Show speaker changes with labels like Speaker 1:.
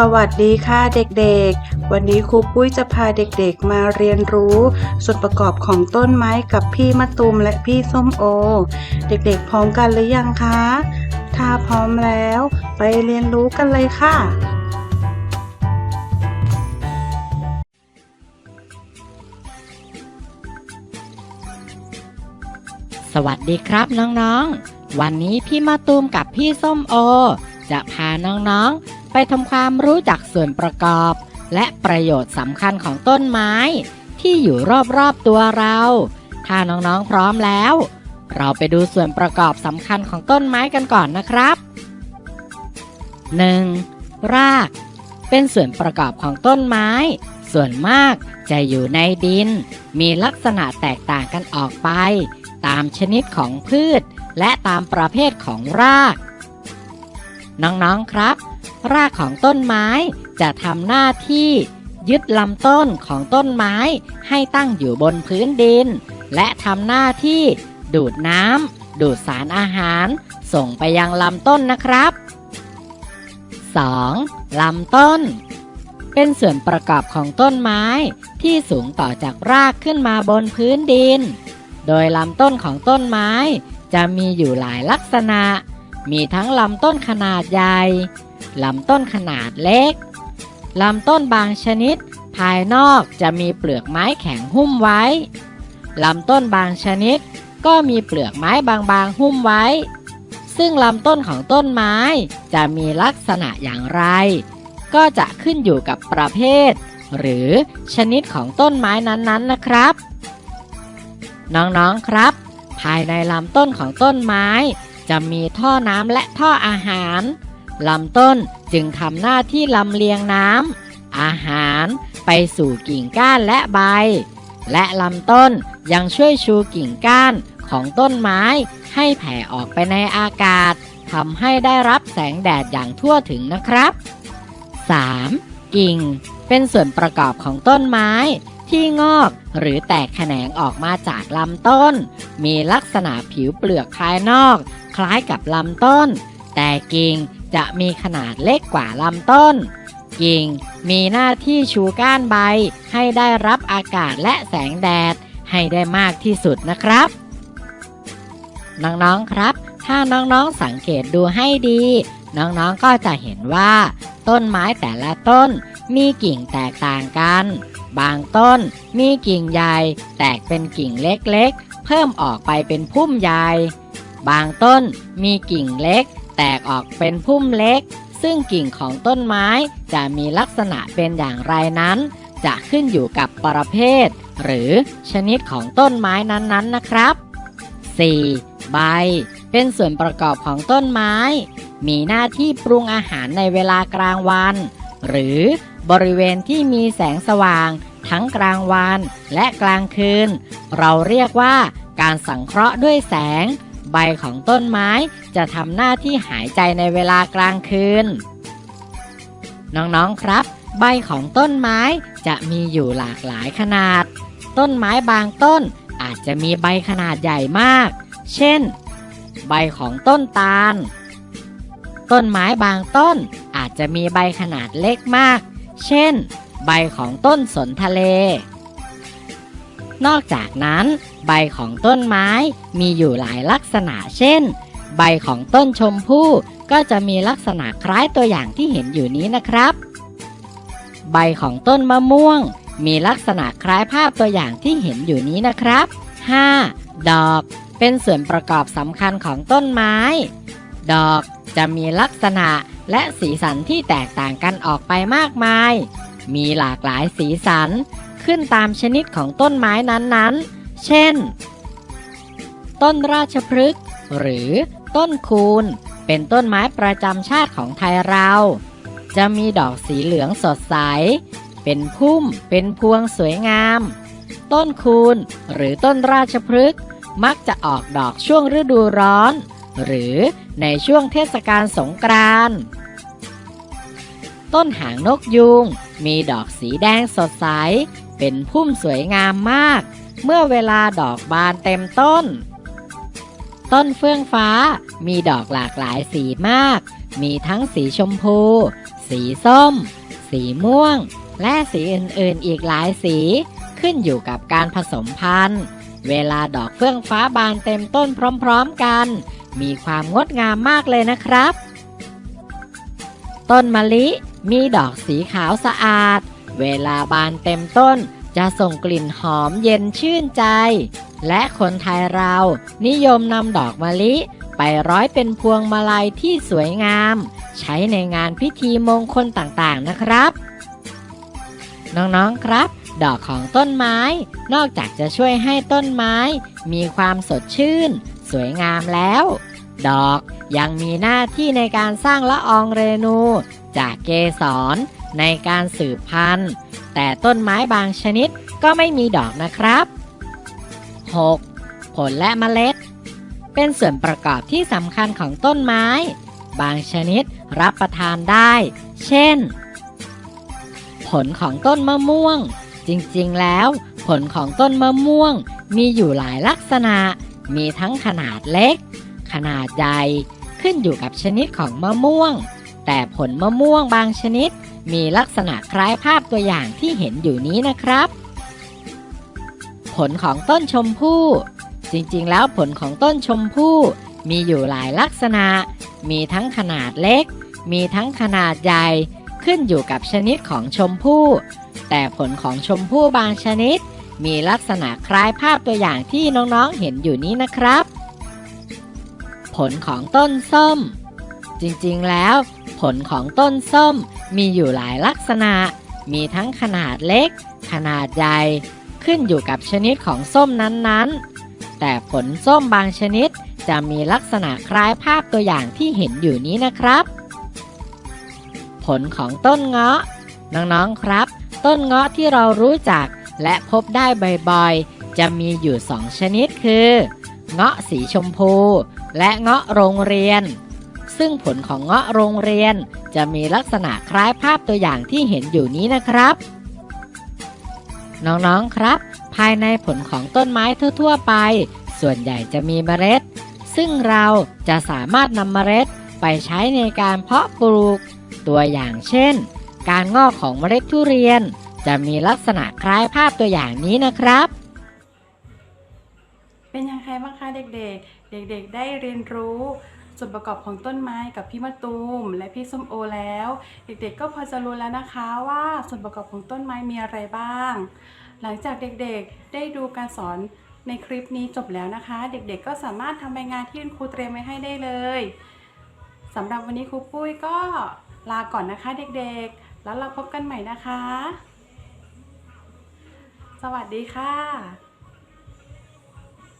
Speaker 1: สวัสดีค่ะเด็กๆ วันนี้ครูปุ้ยจะพาเด็กๆมาเรียนรู้ส่วนประกอบของต้นไม้กับพี่มะตูมและพี่ส้มโอ เด็กๆพร้อมกันหรือยังคะ ถ้าพร้อมแล้วไปเรียนรู้กันเลยค่ะ
Speaker 2: สวัสดีครับน้องๆ วันนี้พี่มาตูมกับพี่ส้มโอ จะพาน้องๆ ไปทำความรู้จักส่วนประกอบ และประโยชน์สำคัญของต้นไม้ ที่อยู่รอบๆตัวเรา ถ้าน้องๆพร้อมแล้ว เราไปดูส่วนประกอบสำคัญของต้นไม้กันก่อนนะครับ 1. ราก เป็นส่วนประกอบของต้นไม้ ส่วนมากจะอยู่ในดิน มีลักษณะแตกต่างกันออกไป ตามชนิดของพืช และตามประเภทของราก น้องๆครับ รากของต้นไม้จะทำหน้าที่ยึดลำต้นของต้นไม้ให้ตั้งอยู่บนพื้นดิน และทำหน้าที่ดูดน้ำดูดสารอาหาร ส่งไปยังลำต้นนะครับ 2. ลำต้น เป็นส่วนประกอบของต้นไม้ที่สูงต่อจากรากขึ้นมาบนพื้นดิน โดยลำต้นของต้นไม้จะมีอยู่หลายลักษณะ มีทั้งลำต้นขนาดใหญ่ ลำต้นขนาดเล็ก ลำต้นบางชนิด ภายนอกจะมีเปลือกไม้แข็งหุ้มไว้ ลำต้นบางชนิด ก็มีเปลือกไม้บางๆหุ้มไว้ ซึ่งลำต้นของต้นไม้จะมีลักษณะอย่างไร ก็จะขึ้นอยู่กับประเภท หรือชนิดของต้นไม้นั้นๆนะครับ น้องๆครับ ภายในลำต้นของต้นไม้จะมีท่อน้ำและท่ออาหาร ลำต้นจึงทำหน้าที่ลำเลียงน้ำอาหารไปสู่กิ่งก้านและใบ และลำต้นยังช่วยชูกิ่งก้านของต้นไม้ให้แผ่ออกไปในอากาศทำให้ได้รับแสงแดดอย่างทั่วถึงนะครับ 3. กิ่ง เป็นส่วนประกอบของต้นไม้ที่งอกหรือแตกแขนงออกมาจากลำต้น มีลักษณะผิวเปลือกภายนอก คล้ายกับลำต้น แต่กิ่ง จะมีขนาดเล็กกว่าลำต้น กิ่งมีหน้าที่ชูก้านใบ ให้ได้รับอากาศและแสงแดดให้ได้มากที่สุดนะครับ น้องๆครับ ถ้าน้องๆสังเกตดูให้ดี น้องๆก็จะเห็นว่า ต้นไม้แต่ละต้นมีกิ่งแตกต่างกัน บางต้นมีกิ่งใหญ่ แตกเป็นกิ่งเล็กๆ เพิ่มออกไปเป็นพุ่มใหญ่ บางต้นมีกิ่งเล็ก แตกออกเป็นพุ่มเล็ก ซึ่งกิ่งของต้นไม้จะมีลักษณะเป็นอย่างไรนั้น จะขึ้นอยู่กับประเภท หรือชนิดของต้นไม้นั้นๆนะครับ 4. ใบ เป็นส่วนประกอบของต้นไม้ มีหน้าที่ปรุงอาหารในเวลากลางวัน หรือบริเวณที่มีแสงสว่าง ทั้งกลางวันและกลางคืน เราเรียกว่าการสังเคราะห์ด้วยแสง ใบของต้นไม้จะทำหน้าที่หายใจในเวลากลางคืน น้องๆครับ ใบของต้นไม้จะมีอยู่หลากหลายขนาด ต้นไม้บางต้นอาจจะมีใบขนาดใหญ่มาก เช่น ใบของต้นตาล ต้นไม้บางต้นอาจจะมีใบขนาดเล็กมาก เช่น ใบของต้นสนทะเล นอกจากนั้น ใบของต้นไม้มีอยู่หลายลักษณะเช่น ใบของต้นชมพู่ก็จะมีลักษณะคล้ายตัวอย่างที่เห็นอยู่นี้นะครับ ใบของต้นมะม่วง มีลักษณะคล้ายภาพตัวอย่างที่เห็นอยู่นี้นะครับ 5. ดอก เป็นส่วนประกอบสำคัญของต้นไม้ ดอกจะมีลักษณะและสีสันที่แตกต่างกันออกไปมากมาย มีหลากหลายสีสัน ขึ้นตามชนิดของต้นไม้นั้นๆ เช่น ต้นราชพฤกษ์หรือต้นคูนเป็นต้นไม้ประจำชาติของไทยเรา จะมีดอกสีเหลืองสดใส เป็นพุ่ม เป็นพวงสวยงาม ต้นคูนหรือต้นราชพฤกษ์มักจะออกดอกช่วงฤดูร้อน หรือในช่วงเทศกาลสงกรานต์ต้นหางนกยูงมีดอกสีแดงสดใส เป็นพุ่มสวยงามมาก เมื่อเวลาดอกบานเต็มต้น ต้นเฟื่องฟ้ามีดอกหลากหลายสีมาก มีทั้งสีชมพู สีส้ม สีม่วง และสีอื่นๆอีกหลายสีขึ้นอยู่กับการผสมพันธุ์ เวลาดอกเฟื่องฟ้าบานเต็มต้นพร้อม ๆกัน มีความงดงามมากเลยนะครับ ต้นมะลิมีดอกสีขาวสะอาด เวลาบานเต็มต้นจะส่งกลิ่นหอมเย็นชื่นใจ และคนไทยเรานิยมนำดอกมะลิ ไปร้อยเป็นพวงมาลัยที่สวยงาม ใช้ในงานพิธีมงคลต่างๆนะครับ น้องๆครับ ดอกของต้นไม้ นอกจากจะช่วยให้ต้นไม้ มีความสดชื่น สวยงามแล้ว ดอกยังมีหน้าที่ในการสร้างละอองเรนู จากเกสร ในการสืบพันธุ์ แต่ต้นไม้บางชนิดก็ไม่มีดอกนะครับ 6. ผลและเมล็ด เป็นส่วนประกอบที่สำคัญของต้นไม้ บางชนิดรับประทานได้ เช่น ผลของต้นมะม่วง จริงๆแล้ว ผลของต้นมะม่วง มีอยู่หลายลักษณะ มีทั้งขนาดเล็ก ขนาดใหญ่ขึ้นอยู่กับชนิดของมะม่วง แต่ผลมะม่วงบางชนิด มีลักษณะคล้ายภาพตัวอย่างที่เห็นอยู่นี้นะครับ ผลของต้นชมพู่ จริงๆ แล้วผลของต้นชมพู่มีอยู่หลายลักษณะ มีทั้งขนาดเล็ก มีทั้งขนาดใหญ่ ขึ้นอยู่กับชนิดของชมพู่ แต่ผลของชมพู่บางชนิด มีลักษณะคล้ายภาพตัวอย่างที่น้องๆ เห็นอยู่นี้นะครับ ผลของต้นส้ม จริงๆ แล้ว ผลของต้นส้ม มีอยู่หลายลักษณะ มีทั้งขนาดเล็ก ขนาดใหญ่ ขึ้นอยู่กับชนิดของส้มนั้นๆ แต่ผลส้มบางชนิดจะมีลักษณะคล้ายภาพตัวอย่างที่เห็นอยู่นี้นะครับ ผลของต้นเงาะ น้องๆครับ ต้นเงาะที่เรารู้จักและพบได้บ่อยๆ จะมีอยู่สองชนิดคือ เงาะสีชมพู และเงาะโรงเรียน ซึ่งผลของเงาะโรงเรียน จะมีลักษณะคล้ายภาพตัวอย่างที่เห็นอยู่นี้นะครับ น้องๆครับ ภายในผลของต้นไม้ทั่วๆไป ส่วนใหญ่จะมีเมล็ด ซึ่งเราจะสามารถนำเมล็ดไปใช้ในการเพาะปลูก ตัวอย่างเช่น การงอกของเมล็ดทุเรียน จะมีลักษณะคล้ายภาพตัวอย่างนี้นะครับ
Speaker 1: เป็นยังไงบ้างคะเด็กๆ เด็กๆ ได้เรียนรู้ ส่วนประกอบของต้นไม้กับพี่มะตูมและพี่ส้มโอแล้ว เด็กๆก็พอจะรู้แล้วนะคะว่าส่วนประกอบของต้นไม้มีอะไรบ้าง หลังจากเด็กๆได้ดูการสอนในคลิปนี้จบแล้วนะคะ เด็กๆก็สามารถทำใบงานที่คุณครูเตรียมไว้ให้ได้เลยสำหรับวันนี้ครูปุ้ยก็ลาก่อนนะคะเด็กๆ แล้วเราพบกันใหม่นะคะ สวัสดีค่ะ